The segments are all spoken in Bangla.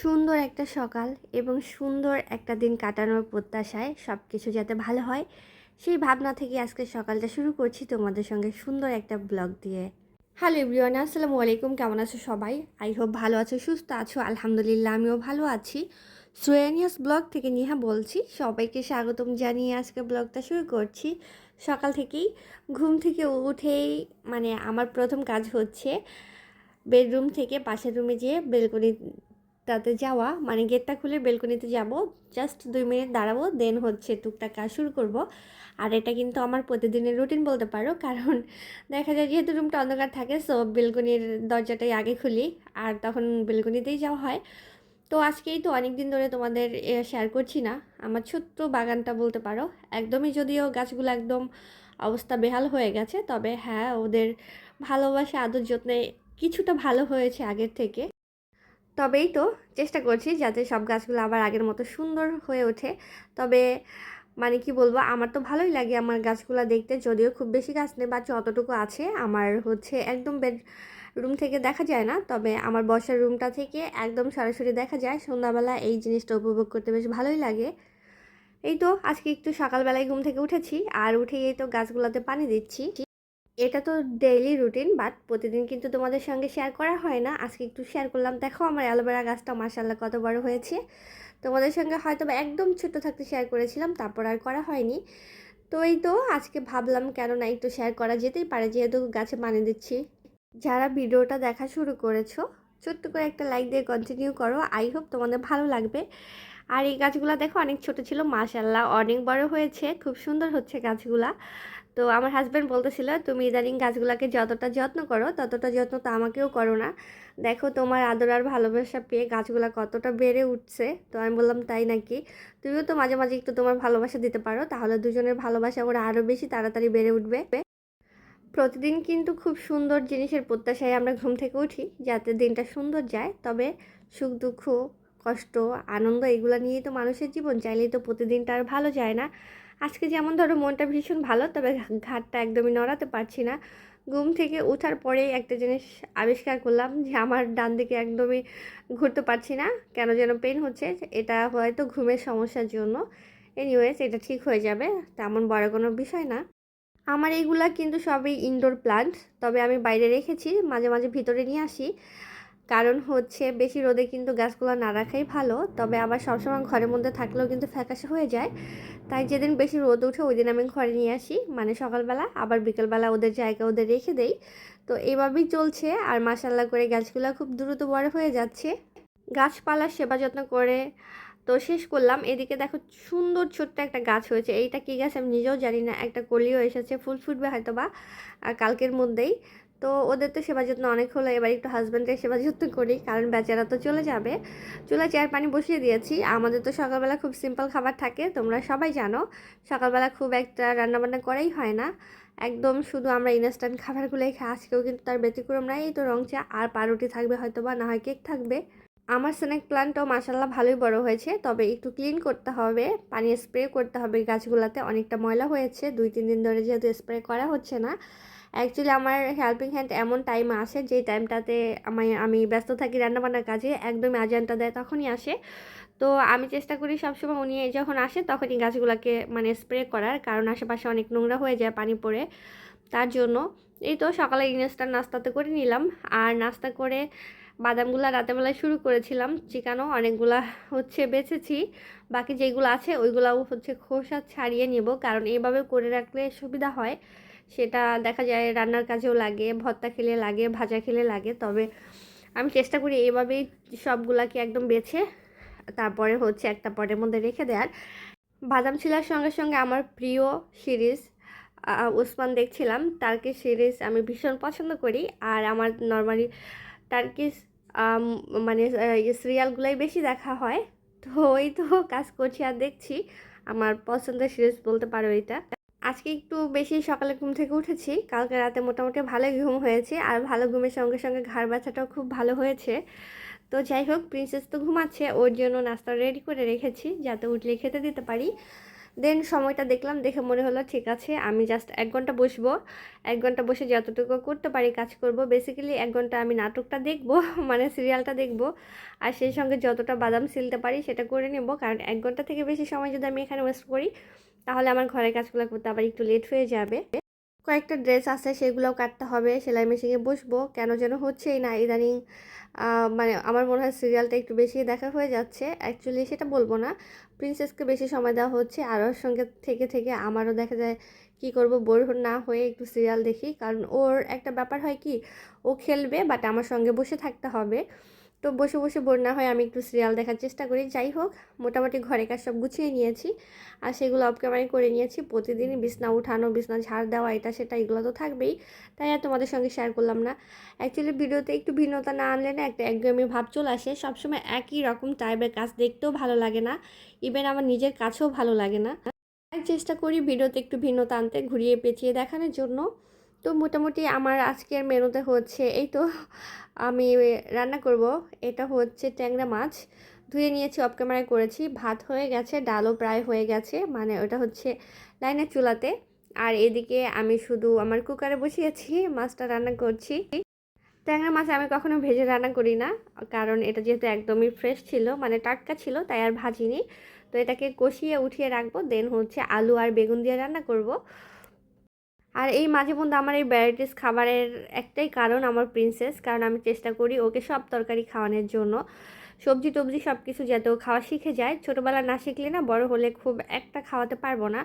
সুন্দর একটা সকাল এবং সুন্দর একটা দিন কাটানোর প্রত্যাশায় সব কিছু যাতে ভালো হয়, সেই ভাবনা থেকে আজকে সকালটা শুরু করছি তোমাদের সঙ্গে সুন্দর একটা ব্লগ দিয়ে। হ্যালো এভরিওয়ান আসসালামু আলাইকুম, কেমন আছো সবাই? আই হোপ ভালো আছো, সুস্থ আছো, আলহামদুলিল্লাহ আমিও ভালো আছি। সোয়ানিয়াস ব্লগ থেকে নিহা বলছি, সবাইকে স্বাগতম জানিয়ে আজকে ব্লগটা শুরু করছি। সকাল থেকেই ঘুম থেকে উঠেই মানে আমার প্রথম কাজ হচ্ছে বেডরুম থেকে পাশের রুমে যেয়ে বেলকনিটাতে যাওয়া মানে গেটটা খুলে বেলকনিতে যাব জাস্ট দুই মিনিট দাঁড়াবো দেন হচ্ছে টুকটাক কাজ শুরু করব। আর এটা কিন্তু আমার প্রতিদিনের রুটিন বলতে পারো, কারণ দেখা যায় যেহেতু রুমটা অন্ধকার থাকে সো বেলকনির দরজাটাই আগে খুলি, আর তখন বেলকনিতেই যাওয়া হয়। তো আজকেই তো অনেক দিন ধরে তোমাদের শেয়ার করছি না, আমার ছোট্ট বাগানটা বলতে পারো। একদমই যদিও গাছগুলো একদম অবস্থা বেহাল হয়ে গেছে, তবে হ্যাঁ ওদের ভালোবাসা, আদর যত্নে কিছুটা ভালো হয়েছে আগের থেকে। তবেই তো চেষ্টা করছি যাতে সব গাছগুলো আবার আগের মতো সুন্দর হয়ে ওঠে। তবে মানে কি বলব, আমার তো ভালোই লাগে আমার গাছগুলো দেখতে। যদিও খুব বেশি গাছ নেই বা যতটুকু আছে আমার হচ্ছে একদম বেড রুম থেকে দেখা যায় না। তবে আমার বসার রুমটা থেকে একদম সরাসরি দেখা যায়। সন্ধ্যাবেলা এই জিনিসটা উপভোগ করতে বেশ ভালোই লাগে। এই তো আজকে একটু সকালবেলায় ঘুম থেকে উঠেছি, আর উঠেই এই তো গাছগুলোতে পানি দিচ্ছি। এটা তো ডেইলি রুটিন বাট প্রতিদিন কিন্তু তোমাদের সঙ্গে শেয়ার করা হয় না। আজকে একটু শেয়ার করলাম। দেখো, আমার অ্যালোভেরা গাছটা মাসাল্লাহ কত বড় হয়েছে। তোমাদের সঙ্গে হয়তো একদম ছোট থাকতে শেয়ার করেছিলাম, তারপর আর করা হয়নি। তো এই তো, আজকে ভাবলাম কেন না একটু শেয়ার করা যেতেই পারে, যেহেতু গাছে পানি দিচ্ছি। যারা ভিডিওটা দেখা শুরু করেছ, ছোট্ট করে একটা লাইক দিয়ে কন্টিনিউ করো। আই হোপ তোমাদের ভালো লাগবে। আর এই গাছগুলো দেখো, অনেক ছোট ছিল। মাশাল্লাহ অনেক বড় হয়েছে। খুব সুন্দর হচ্ছে গাছগুলা। তো আমার হাজব্যান্ড বলতেছিল, তুমি ইদানিং গাছগুলোকে যতটা যত্ন করো, ততটা যত্ন তো আমাকেও করো না। দেখো তোমার আদর আর ভালোবাসা পেয়ে গাছগুলো কতটা বেড়ে উঠছে। তো আমি বললাম, তাই নাকি? তুমিও তো মাঝে মাঝে একটু তোমার ভালোবাসা দিতে পারো, তাহলে দুজনের ভালোবাসা ওরা আরও বেশি তাড়াতাড়ি বেড়ে উঠবে। প্রতিদিন কিন্তু খুব সুন্দর জিনিসের প্রত্যাশায় আমরা ঘুম থেকে উঠি, যাতে দিনটা সুন্দর যায়। তবে সুখ, দুঃখ, কষ্ট, আনন্দ এগুলো নিয়েই তো মানুষের জীবন, চাইলেই তো প্রতিদিনটা আর ভালো যায় না। আজকে যেমন ধরো মনটা ভীষণ ভালো, তবে ঘাটটা একদমই নড়াতে পারছি না। ঘুম থেকে ওঠার পরেই একটা জিনিস আবিষ্কার করলাম যে, আমার ডান দিকে একদমই ঘুরতে পারছি না। কেন যেন পেন হচ্ছে, এটা হয়তো ঘুমের সমস্যার জন্য। এনিওয়েজ এটা ঠিক হয়ে যাবে, তেমন বড় কোনো বিষয় না। আমার এইগুলা কিন্তু সবই ইনডোর প্লান্ট তবে আমি বাইরে রেখেছি, মাঝে মাঝে ভিতরে নিয়ে আসি। কারণ হচ্ছে বেশি রোদে কিন্তু গাছগুলো না রাখাই ভালো, তবে আবার সবসময় ঘরের মধ্যে থাকলেও কিন্তু ফ্যাকাশে হয়ে যায়। তাই যেদিন বেশি রোদ উঠে ওই দিন আমি ঘরে নিয়ে আসি মানে সকালবেলা, আবার বিকেলবেলা ওদের জায়গা ওদের রেখে দেই। তো এভাবেই চলছে আর মাসাল্লা করে গাছগুলো খুব দ্রুত বড় হয়ে যাচ্ছে। গাছপালার সেবা যত্ন করে তো শেষ করলাম। এদিকে দেখো সুন্দর ছোট্ট একটা গাছ হয়েছে। এইটা কী গাছ আমি নিজেও জানি না। একটা কলিও এসেছে, ফুল ফুটবে হয়তো বা কালকের মধ্যেই। তো ওদের তো সেবা যত্ন অনেক হলো। এবার একটু হাজব্যান্ডের সেবা যত্ন করি, কারণ বেচারা তো চলে যাবে। চুলায় চেয়ার পানি বসিয়ে দিয়েছি। আমাদের তো সকালবেলা খুব সিম্পল খাবার থাকে, তোমরা সবাই জানো। সকালবেলা খুব একটা রান্নাবান্না করাই হয় না। একদম শুধু আমরা ইনস্ট্যান্ট খাবারগুলোই খাই। আজকেও কিন্তু তার ব্যতিক্রম নাই এই তো রং চা আর পাউরুটি থাকবে হয়তো বা না হয় কেক থাকবে। আমার স্নেক প্লান্টও মাসাল্লাহ ভালোই বড় হয়েছে, তবে একটু ক্লিন করতে হবে। পানি স্প্রে করতে হবে গাছগুলোতে, অনেকটা ময়লা হয়েছে। দুই, তিন দিন ধরে যেহেতু স্প্রে করা হচ্ছে না। অ্যাকচুয়ালি আমার হেল্পিং হ্যান্ড এমন টাইম আসে যেই টাইমটাতে আমি আমি ব্যস্ত থাকি রান্নাবান্নার কাজে, একদমই আজানটা দেয় তখনই আসে। তো আমি চেষ্টা করি সবসময় উনি যখন আসে তখনই গাছগুলোকে মানে স্প্রে করার, কারণ আশেপাশে অনেক নোংরা হয়ে যায় পানি পড়ে। তার জন্য এই তো সকালে ইনস্টার নাস্তাতে করে নিলাম। আর নাস্তা করে বাদামগুলা রাতেবেলায় শুরু করেছিলাম। চিকানো অনেকগুলা হচ্ছে বেছেছি। বাকি যেগুলো আছে ওইগুলাও হচ্ছে খোসা ছাড়িয়ে নিব, কারণ এইভাবে করে রাখলে সুবিধা হয়। সেটা দেখা যায় রান্নার কাজেও লাগে, ভর্তা খেলে লাগে, ভাজা খেলে লাগে। তবে আমি চেষ্টা করি এইভাবেই সবগুলাকে একদম বেছে, তারপরে হচ্ছে একটা পটের মধ্যে রেখে দেওয়ার। বাদাম ছিলার সঙ্গে সঙ্গে আমার প্রিয় সিরিজ উসমান দেখছিলাম। টার্কি সিরিজ আমি ভীষণ পছন্দ করি। আর আমার নর্মালি টার্কিস মানে সিরিয়ালগুলোই বেশি দেখা হয়। তো ওই তো কাজ করছি আর দেখছি। আমার পছন্দের সিরিজ বলতে পারো এটা। আজকে একটু বেশি সকালে ঘুম থেকে উঠেছি। কালকে রাতে মোটামুটি ভালোই ঘুম হয়েছে আর ভালো ঘুমের সঙ্গে সঙ্গে ঘাড় ব্যথাটাও খুব ভালো হয়েছে। তো যাই হোক প্রিন্সেস তো ঘুমাচ্ছে, ওর জন্য নাস্তা রেডি করে রেখেছি যাতে উঠলে খেতে দিতে পারি। দেন সময়টা দেখলাম, দেখে মনে হলো, ঠিক আছে, আমি জাস্ট এক ঘণ্টা বসবো। এক ঘণ্টা বসে যতটুকু করতে পারি কাজ করব। বেসিক্যালি এক ঘণ্টা আমি নাটকটা দেখব মানে সিরিয়ালটা দেখব। আর সেই সঙ্গে যতটা বাদাম সিলতে পারি সেটা করে নেব। কারণ এক ঘণ্টা থেকে বেশি সময় যদি আমি এখানে ওয়েস্ট করি তাহলে আমার ঘরের কাজগুলো করতে আবার একটু লেট হয়ে যাবে। কয়েকটা ড্রেস আছে, সেগুলোও কাটতে হবে, সেলাই মেশিনে বসবো, কেন যেন হচ্ছেই না ইদানিং মানে আমার মনে হয় সিরিয়ালটা একটু বেশি দেখা হয়ে যাচ্ছে। অ্যাকচুয়ালি সেটা বলব না প্রিন্সেসকে বেশি সময় দেওয়া হচ্ছে, আর ওর সঙ্গে থেকে থেকে আমারও দেখা যায় কি করব বোর না হয়ে একটু সিরিয়াল দেখি। কারণ ওর একটা ব্যাপার হয় কি, ও খেলবে বাট আমার সঙ্গে বসে থাকতে হবে। তো বসে বসে বোর না হয় আমি একটু সিরিয়াল দেখার চেষ্টা করি। যাই হোক, মোটামুটি ঘরে কাজ সব গুছিয়ে নিয়েছি আর সেগুলো অফ ক্যামেরায় করে নিয়েছি। প্রতিদিনই বিছনা উঠানো, বিছনা ঝাড় দেওয়া, এটা সেটা এগুলো তো থাকবেই। তাই আর তোমাদের সঙ্গে শেয়ার করলাম না। অ্যাকচুয়ালি ভিডিওতে একটু ভিন্নতা না আনলে না একটা একদমই ভাব চলে আসে। সবসময় একই রকম টাইপের কাজ দেখতেও ভালো লাগে না। ইভেন আমার নিজের কাছেও ভালো লাগে না। চেষ্টা করি ভিডিওতে একটু ভিন্নতা আনতে, ঘুরিয়ে পেঁচিয়ে দেখানোর জন্য। তো মোটামুটি আমার আজকের মেনুতে হচ্ছে, এই তো আমি রান্না করব। এটা হচ্ছে ট্যাংরা মাছ। ধুয়ে নিয়েছি অফ ক্যামেরায় করেছি। ভাত হয়ে গেছে, ডালও প্রায় হয়ে গেছে মানে ওটা হচ্ছে লাইনের চুলাতে। আর এদিকে আমি শুধু আমার কুকারে বসিয়েছি, মাছটা রান্না করছি। ট্যাংরা মাছ আমি কখনো ভেজে রান্না করি না, কারণ এটা যেহেতু একদমই ফ্রেশ ছিল মানে টাটকা ছিল, তাই আর ভাজিনি। তো এটাকে কষিয়ে উঠিয়ে রাখব দেন হচ্ছে আলু আর বেগুন দিয়ে রান্না করব। আর এই মাঝে মধ্যে আমার এই ভ্যারাইটিস খাবারের একটাই কারণ আমার প্রিন্সেস, কারণ আমি চেষ্টা করি ওকে সব তরকারি খাওয়ানোর জন্য। সবজি টবজি সব কিছু যাতে ও খাওয়া শিখে যায়। ছোটোবেলা না শিখলে না বড় হলে খুব একটা খাওয়াতে পারব না।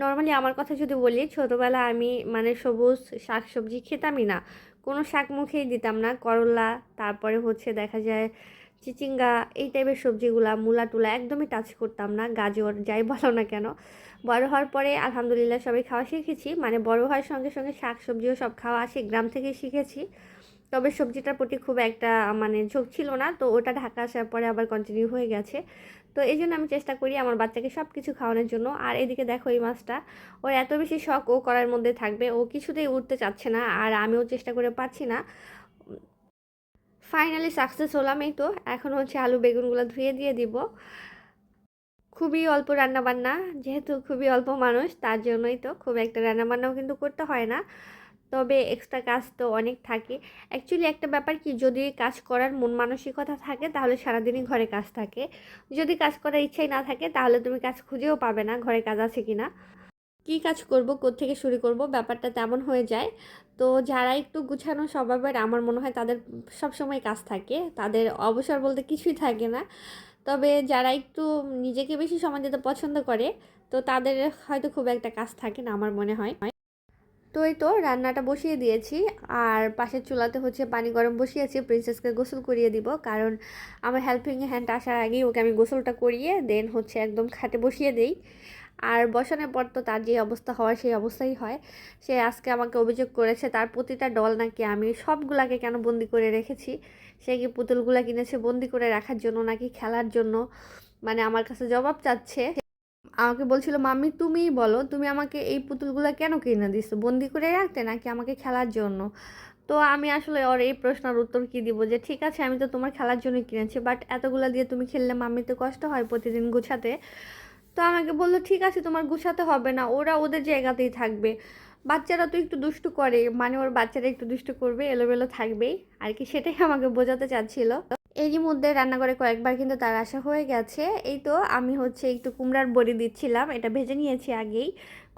নর্মালি আমার কথা যদি বলি, ছোটোবেলা আমি মানে সবুজ শাক সবজি খেতামই না। কোনো শাক মুখেই দিতাম না, করলা, তারপরে হচ্ছে দেখা যায় চিচিঙ্গা, এই টাইপের সবজিগুলা মূলা টুলা একদমই টাচ করতাম না, গাজর, যাই বলো না কেন। বড় হওয়ার পরে আলহামদুলিল্লাহ সবাই খাওয়া শিখেছি মানে বড় হওয়ার সঙ্গে সঙ্গে শাক সবজিও সব খাওয়া আসে, গ্রাম থেকে শিখেছি। তবে সবজিটার প্রতি খুব একটা মানে ঝোঁক ছিল না, তো ওটা ঢাকা আসার পরে আবার কন্টিনিউ হয়ে গেছে। তো এই জন্য আমি চেষ্টা করি আমার বাচ্চাকে সব কিছু খাওয়ানোর জন্য। আর এদিকে দেখো এই মাছটা, ওর এত বেশি শখ ও করার মধ্যে থাকবে, ও কিছুতেই উঠতে চাচ্ছে না, আর আমিও চেষ্টা করে পাচ্ছি না। ফাইনালি সাকসেস হলাম এই তো। এখন হচ্ছে আলু বেগুনগুলো ধুয়ে দিয়ে দিব। খুবই অল্প রান্নাবান্না, যেহেতু খুবই অল্প মানুষ, তার জন্যই তো খুব একটা রান্নাবান্নাও কিন্তু করতে হয় না। তবে এক্সট্রা কাজ তো অনেক থাকে। অ্যাকচুয়ালি একটা ব্যাপার কি, যদি কাজ করার মন মানসিকতা থাকে, তাহলে সারাদিনই ঘরে কাজ থাকে। যদি কাজ করার ইচ্ছাই না থাকে, তাহলে তুমি কাজ খুঁজেও পাবে না ঘরে কাজ আছে কি না কী কাজ করব থেকে শুরু করব, ব্যাপারটা তেমন হয়ে যায়। তো যারা একটু গুছানো স্বভাবের, আমার মনে হয় তাদের সবসময় কাজ থাকে। তাদের অবসর বলতে কিছুই থাকে না। তবে যারা একটু নিজেকে বেশি সময় দিতে পছন্দ করে, তো তাদের হয়তো খুব একটা কাজ থাকে না আমার মনে হয়। তো এই তো রান্নাটা বসিয়ে দিয়েছি। আর পাশের চুলাতে হচ্ছে পানি গরম বসিয়েছি প্রিন্সেসকে গোসল করিয়ে দিব। কারণ আমার হেল্পিং হ্যান্ড আসার আগেই ওকে আমি গোসলটা করিয়ে দেন হচ্ছে একদম খাটে বসিয়ে দেই। আর বসানোর পর তো তার যে অবস্থা হওয়ার সেই অবস্থাই হয়। সে আজকে আমাকে অভিযোগ করেছে, তার প্রতিটা ডল নাকি আমি সবগুলাকে কেন বন্দি করে রেখেছি? সে কি পুতুলগুলা কিনেছে বন্দি করে রাখার জন্য নাকি খেলার জন্য? মানে আমার কাছে জবাব চাচ্ছে। আমাকে বলছিল, মাম্মি, তুমিই বলো, তুমি আমাকে এই পুতুলগুলো কেন কিনে দিছো? বন্দি করে রাখতে নাকি আমাকে খেলার জন্য? তো আমি আসলে ওর এই প্রশ্নের উত্তর কি দিব? যে, ঠিক আছে, আমি তো তোমার খেলার জন্যই কিনেছি বাট এতগুলো দিয়ে তুমি খেললে মাম্মি তো কষ্ট হয় প্রতিদিন গুছাতে। তো আমাকে বলল, ঠিক আছে, তোমার গুছাতে হবে না, ওরা ওদের জায়গাতেই থাকবে। বাচ্চারা তো একটু দুষ্টু করে মানে ওর বাচ্চারা একটু দুষ্টু করবে, এলোমেলো থাকবেই, আর কি সেটাই আমাকে বোঝাতে চাচ্ছিল। এরই মধ্যে রান্নাঘরে কয়েকবার কিন্তু তার আশা হয়ে গেছে। এই তো আমি হচ্ছে একটু কুমড়ার বড়ি দিচ্ছিলাম, এটা ভেজে নিয়েছি আগেই।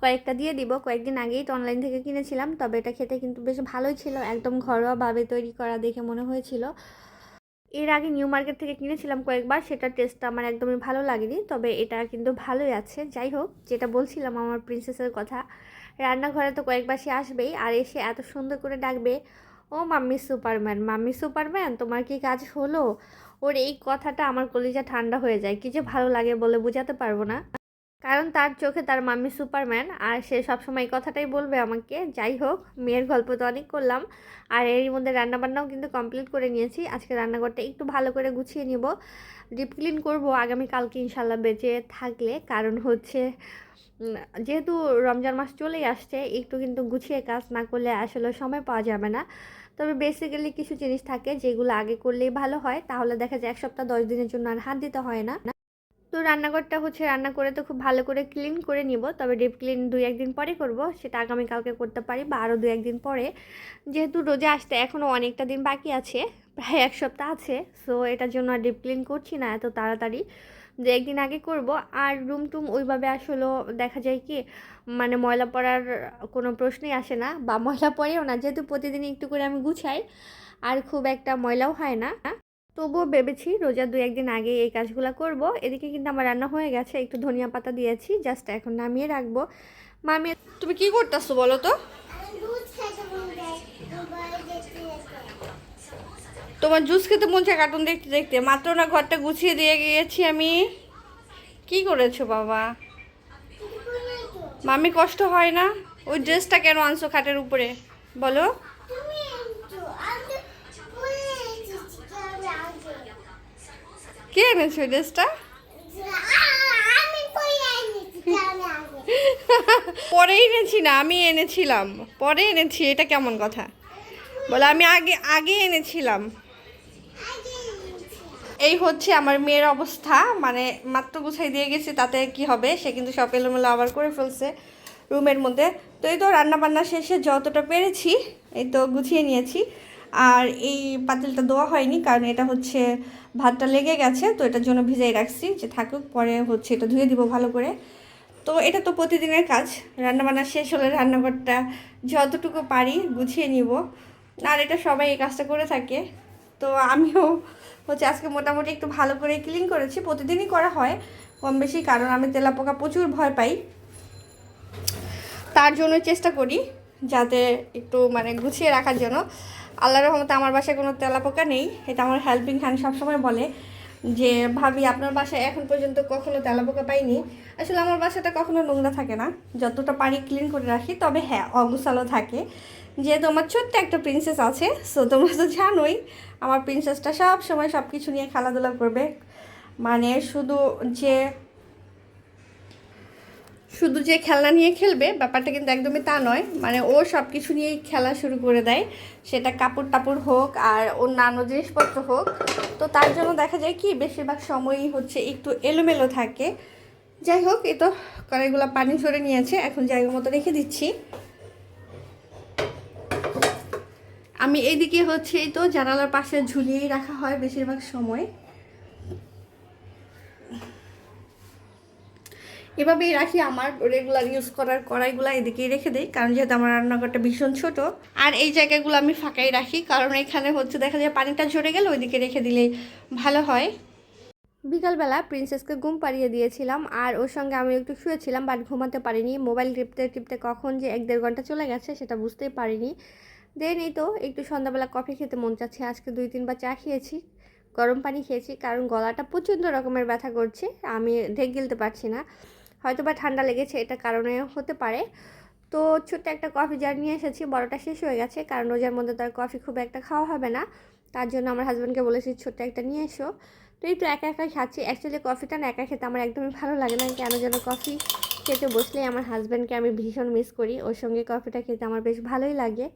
কয়েকটা দিয়ে দিব, কয়েকদিন আগেই তো অনলাইন থেকে কিনেছিলাম, তবে এটা খেতে কিন্তু বেশ ভালোই ছিল, একদম ঘরোয়াভাবে তৈরি করা দেখে মনে হয়েছিল। এর আগে নিউ মার্কেট থেকে কিনেছিলাম কয়েকবার, সেটা টেস্টটা আমার একদমই ভালো লাগেনি, তবে এটা কিন্তু ভালোই আছে। যাই হোক, যেটা বলছিলাম আমার প্রিন্সেসের কথা, রান্নাঘরে তো কয়েকবার সে আসবেই, আর এসে এত সুন্দর করে ডাকবে, ও মাম্মি সুপারম্যান মাম্মি সুপারম্যান, তোমার কি কাজ হলো? ওর এই কথাটা আমার কলিজা ঠান্ডা হয়ে যায়, কি যে ভালো লাগে বলে বোঝাতে পারব না। কারণ তার চোখে তার মাম্মি সুপারম্যান আর সে সবসময় এই কথাটাই বলবে আমাকে, যাই হোক, মেয়ের গল্প তো অনেক করলাম আর এরই মধ্যে রান্নাবান্নাও কিন্তু কমপ্লিট করে নিয়েছি। আজকে রান্নাঘরটা একটু ভালো করে গুছিয়ে নিব ডিপ ক্লিন করব আগামীকালকে ইনশাল্লাহ বেঁচে থাকলে। কারণ হচ্ছে যেহেতু রমজান মাস চলেই আসছে, একটু কিন্তু গুছিয়ে কাজ না করলে আসলে সময় পাওয়া যাবে না। তবে বেসিক্যালি কিছু জিনিস থাকে যেগুলো আগে করলেই ভালো হয়, তাহলে দেখা যায় এক সপ্তাহ দশ দিনের জন্য আর হাত দিতে হয় না। রান্নাঘরটা হচ্ছে রান্না করে তো খুব ভালো করে ক্লিন করে নিব, তবে ডিপ ক্লিন দুই একদিন পরে করব, সেটা আগামী আগামীকালকে করতে পারি বা আরও দু একদিন পরে। যেহেতু রোজে আসতে এখনও অনেকটা দিন বাকি আছে, প্রায় এক সপ্তাহ আছে সো এটার জন্য আর ডিপ ক্লিন করছি না এত তাড়াতাড়ি। দু একদিন আগে করব, আর রুম টুম ওইভাবে আসলে দেখা যায় কি মানে ময়লা পড়ার কোনো প্রশ্নই আসে না, বা ময়লা পড়েও না, যেহেতু প্রতিদিন একটু করে আমি গুছাই, আর খুব একটা ময়লাও হয় না। তবুও ভেবেছি রোজার দু একদিন আগে এই কাজগুলো করব। এদিকে কিন্তু আমার রান্না হয়ে গেছে, একটু ধনিয়া পাতা দিয়েছি জাস্ট এখন নামিয়ে রাখব। মামি, তুমি কি করতেছো বলো তো? তোমার জুস খেতে মন চায় কার্টুন দেখতে দেখতে। মাত্র না ঘরটা গুছিয়ে দিয়ে গিয়েছি আমি। কি করেছ বাবা? মামি কষ্ট হয় না? ওই ড্রেসটা কেন আনছো খাটের উপরে? বলো। কে এনেছো ড্রেসটা? পরে এনেছি না, আমি এনেছিলাম। পরে এনেছি, এটা কেমন কথা? বলে, আমি আগে আগে এনেছিলাম। এই হচ্ছে আমার মেয়ের অবস্থা মানে মাত্র গুছাই দিয়ে গেছি, তাতে কি হবে, সে কিন্তু সব এলোমেলো আবার করে ফেলছে রুমের মধ্যে। তো এই তো রান্নাবান্না শেষে যতটা পেরেছি, এই তো গুছিয়ে নিয়েছি। আর এই পাতিলটা দেওয়া হয়নি, কারণ এটা হচ্ছে ভাতটা লেগে গেছে, তো এটার জন্য ভিজাই রাখছি, যে থাকুক, পরে হচ্ছে এটা ধুয়ে দিব ভালো করে। তো এটা তো প্রতিদিনের কাজ, রান্নাবান্না শেষ হলে রান্নাঘরটা যতটুকু পারি গুছিয়ে নিব। আর এটা সবাই এই কাজটা করে থাকে। তো আমিও হচ্ছে আজকে মোটামুটি একটু ভালো করে ক্লিন করেছি, প্রতিদিনই করা হয় কম বেশি, কারণ আমি তেলাপোকা প্রচুর ভয় পাই। তার জন্য চেষ্টা করি যাতে একটু মানে গুছিয়ে রাখার জন্য। আল্লাহর রহমতে আমার বাসায় কোনো তেলাপোকা নেই। এটা আমার হেল্পিং হ্যান্ড সবসময় বলে যে, ভাবি, আপনার বাসায় এখন পর্যন্ত কখনো তেলাপোকা পাইনি। আসলে আমার বাসাটা কখনো নোংরা থাকে না। যতটা পারি ক্লিন করে রাখি। তবে হ্যাঁ অগুসালো থাকে। যেহেতু আমার ছোট্ট একটা প্রিন্সেস আছে সো তোমরা তো জানোই, আমার প্রিন্সেসটা সব সময় সব কিছু নিয়ে খেলাধুলা করবে। মানে শুধু যে শুধু যে খেলনা নিয়ে খেলবে, ব্যাপারটা কিন্তু একদমই তা নয়। মানে ও সব কিছু নিয়েই খেলা শুরু করে দেয়। সেটা কাপড় টাপড় হোক আর অন্যান্য জিনিসপত্র হোক। তো তার জন্য দেখা যায় কি, বেশিরভাগ সময়ই হচ্ছে একটু এলোমেলো থাকে। যাই হোক, এ তো কড়াইগুলো পানি ঝরে নিয়েছে। এখন জায়গা মতো রেখে দিচ্ছি। আমি এইদিকে হচ্ছে এই তো জানালার পাশে ঝুলিয়েই রাখা হয় বেশিরভাগ সময়। এভাবেই রাখি আমার রেগুলার ইউজ করার কড়াইগুলো এদিকেই রেখে দিই, কারণ যেহেতু আমার রান্নাঘরটা ভীষণ ছোট। আর এই জায়গাগুলো আমি ফাঁকাই রাখি, কারণ এখানে হচ্ছে দেখা যায় পানিটা ঝরে গেলে ওইদিকে রেখে দিলেই ভালো হয়। বিকালবেলা প্রিন্সেসকে ঘুম পাড়িয়ে দিয়েছিলাম, আর ওর সঙ্গে আমি একটু শুয়েছিলাম বাট ঘুমাতে পারিনি। মোবাইল টিপতে টিপতে কখন যে এক দেড় ঘণ্টা চলে গেছে, সেটা বুঝতেই পারিনি। দেন এই তো, একটু সন্ধ্যাবেলা কফি খেতে মন চাচ্ছে, আজকে দুই তিনবার চা খেয়েছি, গরম পানি খেয়েছি, কারণ গলাটা প্রচণ্ড রকমের ব্যথা করছে, আমি ঢেক গিলতে পারছি না। হয়তো বা ঠান্ডা লেগেছে, এটা কারণে হতে পারে। তো ছোট্ট একটা কফি জার নিয়ে এসেছি, বড়টা শেষ হয়ে গেছে, কারণ রোজার মধ্যে তার কফি খুব একটা খাওয়া হবে না। তার জন্য আমার হাজব্যান্ডকে বলেছি, ছোট্ট একটা নিয়ে এসো। তো এই তো একা একা খাচ্ছি। অ্যাকচুয়ালি কফিটা না, একা খেতে আমার একদমই ভালো লাগে না, কেন যেন কফি খেতে বসলেই আমার হাজব্যান্ডকে আমি ভীষণ মিস করি। ওর সঙ্গে কফিটা খেতে আমার বেশ ভালোই লাগে।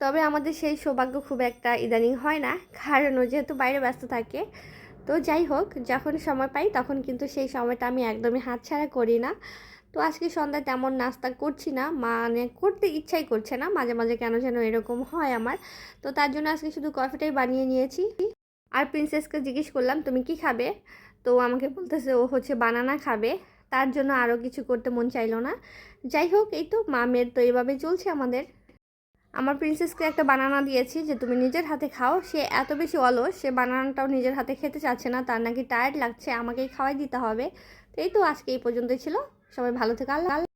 তবে আমাদের সেই সৌভাগ্য খুব একটা ইদানিং হয় না, কারণ ও যেহেতু বাইরে ব্যস্ত থাকে তো যাই হোক, যখন সময় পাই তখন কিন্তু সেই সময়টা আমি একদমই হাতছাড়া করি না। তো আজকে সন্ধ্যায় তেমন নাস্তা করছি না মানে করতে ইচ্ছাই করছে না, মাঝে মাঝে কেন যেন এরকম হয় আমার। তো তার জন্য আজকে শুধু কফিটাই বানিয়ে নিয়েছি। আর প্রিন্সেসকে জিজ্ঞেস করলাম, তুমি কি খাবে? তো আমাকে বলতেছে, ও হচ্ছে বানানা খাবে। তার জন্য আরও কিছু করতে মন চাইলো না। যাই হোক, এই তো, মামের তো এইভাবেই চলছে আমাদের। আমার প্রিন্সেসকে একটা বানানা দিয়েছি যে তুমি নিজের হাতে খাও। সে এত বেশি অলস, সে বানানাটাও নিজের হাতে খেতে চাচ্ছে না, তার নাকি টায়ার্ড লাগছে, আমাকেই খাওয়াই দিতে হবে। তো এই তো আজকে এই পর্যন্তই ছিল। সবাই ভালো থেকে, আল্লাহ